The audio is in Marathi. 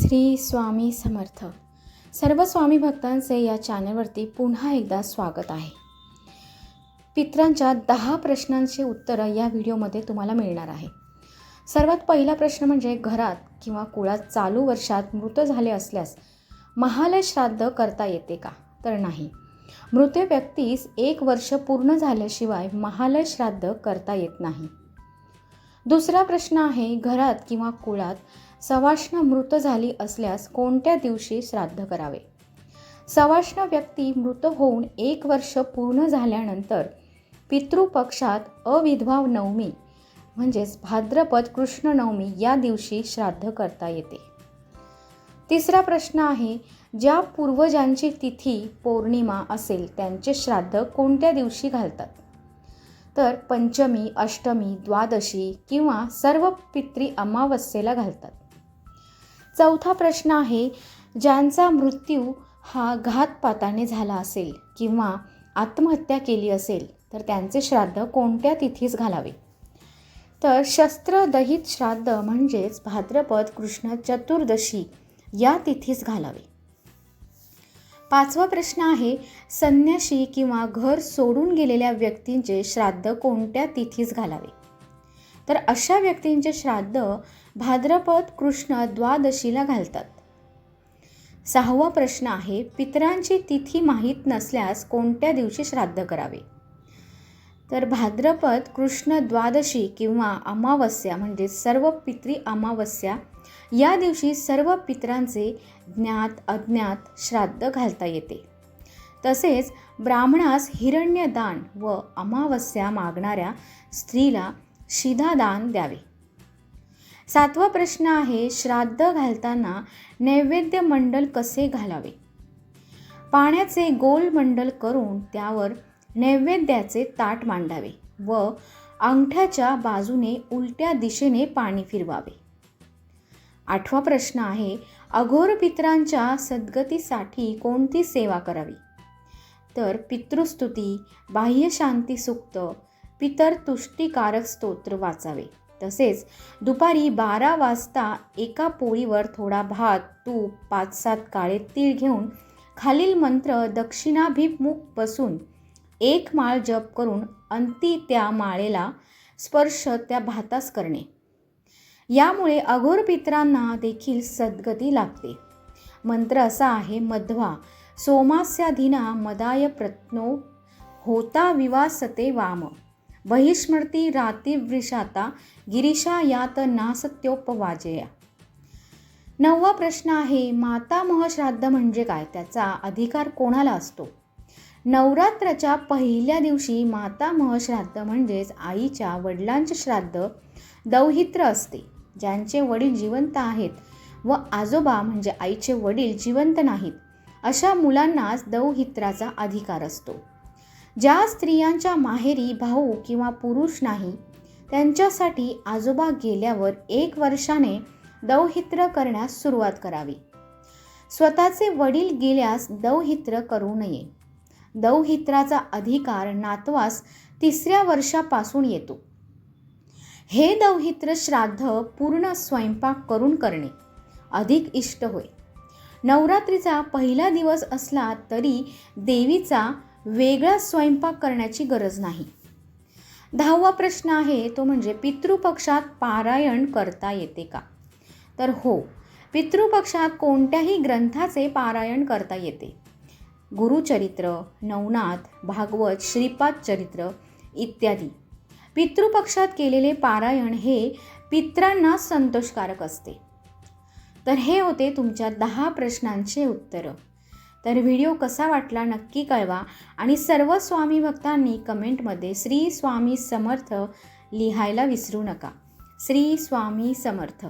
श्री स्वामी समर्थ. सर्व स्वामी भक्तांचे या चॅनलवरती पुन्हा एकदा स्वागत आहे. पित्रांच्या दहा प्रश्नांची उत्तरं या व्हिडिओमध्ये तुम्हाला मिळणार आहे. सर्वात पहिला प्रश्न म्हणजे घरात किंवा कुळात चालू वर्षात मृत झाले असल्यास महालय श्राद्ध करता येते का? तर नाही. मृत व्यक्तीस एक वर्ष पूर्ण झाल्याशिवाय महालय श्राद्ध करता येत नाही. दुसरा प्रश्न आहे घरात किंवा कुळात सवाष्ण मृत झाली असल्यास कोणत्या दिवशी श्राद्ध करावे? सवाष्ण व्यक्ती मृत होऊन एक वर्ष पूर्ण झाल्यानंतर पितृपक्षात अविधवा नवमी म्हणजेच भाद्रपद कृष्ण नवमी या दिवशी श्राद्ध करता येते. तिसरा प्रश्न आहे ज्या पूर्वजांची तिथी पौर्णिमा असेल त्यांचे श्राद्ध कोणत्या दिवशी घालतात? तर पंचमी अष्टमी द्वादशी किंवा सर्व पित्री अमावस्येला घालतात. चौथा प्रश्न आहे ज्यांचा मृत्यू हा घातपाताने झाला असेल किंवा आत्महत्या केली असेल तर त्यांचे श्राद्ध कोणत्या तिथीस घालावे? तर शस्त्रदहित श्राद्ध म्हणजेच भाद्रपद कृष्ण चतुर्दशी या तिथीस घालावे. पाचवा प्रश्न आहे संन्याशी किंवा घर सोडून गेलेल्या व्यक्तींचे श्राद्ध कोणत्या तिथीस घालावे? तर अशा व्यक्तींचे श्राद्ध भाद्रपद कृष्ण द्वादशीला घालतात. सहावा प्रश्न आहे पितरांची तिथी माहीत नसल्यास कोणत्या दिवशी श्राद्ध करावे? तर भाद्रपद कृष्ण द्वादशी किंवा अमावस्या म्हणजे सर्व पित्री अमावस्या या दिवशी सर्व पितरांचे ज्ञात अज्ञात श्राद्ध घालता येते. तसेच ब्राह्मणास हिरण्यदान व अमावस्या मागणाऱ्या स्त्रीला शिधादान द्यावे. सातवा प्रश्न आहे श्राद्ध घालताना नैवेद्य मंडल कसे घालावे? पाण्याचे गोल मंडल करून त्यावर नैवेद्याचे ताट मांडावे व अंगठ्याच्या बाजूने उलट्या दिशेने पाणी फिरवावे. आठवा प्रश्न आहे अघोर पित्रांच्या सद्गतीसाठी कोणती सेवा करावी? तर पितृस्तुती बाह्यशांती सुक्त पितर तुष्टीकारक स्तोत्र वाचावे. तसेच दुपारी बारा वाजता एका पोळीवर थोडा भात तूप पाच सात काळे तीळ घेऊन खालील मंत्र दक्षिणाभिमुख बसून एक माळ जप करून अंती त्या माळेला स्पर्श त्या भातास करणे. यामुळे अघोर पित्रांना देखील सद्गती लाभते. मंत्र असा आहे मध्वा सोमास्याधीना मदाय प्रत्नो होता विवासते वाम. बहिस्मृती रातिवृषाता गिरीशा यात नासत्योपवाजया. नववा प्रश्न आहे मातामह श्राद्ध म्हणजे काय? त्याचा अधिकार कोणाला असतो? नवरात्राच्या पहिल्या दिवशी मातामह श्राद्ध म्हणजेच आईच्या वडिलांचे श्राद्ध दौहित्र असते. ज्यांचे वडील जिवंत आहेत व आजोबा म्हणजे आईचे वडील जिवंत नाहीत अशा मुलांनाच दौहित्राचा अधिकार असतो. ज्या स्त्रियांच्या माहेरी भाऊ किंवा पुरुष नाही त्यांच्यासाठी आजोबा गेल्यावर एक वर्षाने दौहित्र करण्यास सुरुवात करावी. स्वतःचे वडील गेल्यास दौहित्र करू नये. दौहित्राचा अधिकार नातवास तिसऱ्या वर्षापासून येतो. हे दौहित्र श्राद्ध पूर्ण स्वयंपाक करून करणे. अधिक इष्ट होय. नवरात्रीचा पहिला दिवस असला तरी देवीचा वेगळा स्वयंपाक करण्याची गरज नाही. दहावा प्रश्न आहे तो म्हणजे पितृपक्षात पारायण करता येते का? तर हो पितृपक्षात कोणत्याही ग्रंथाचे पारायण करता येते. गुरुचरित्र नवनाथ भागवत श्रीपाद चरित्र इत्यादी. पितृपक्षात केलेले पारायण हे पित्रांना संतोषकारक असते. तर हे होते तुमच्या दहा प्रश्नांचे उत्तरं. तर व्हिडिओ कसा वाटला नक्की कळवा आणि सर्व स्वामी भक्तांनी कमेंटमध्ये श्री स्वामी समर्थ लिहायला विसरू नका. श्री स्वामी समर्थ.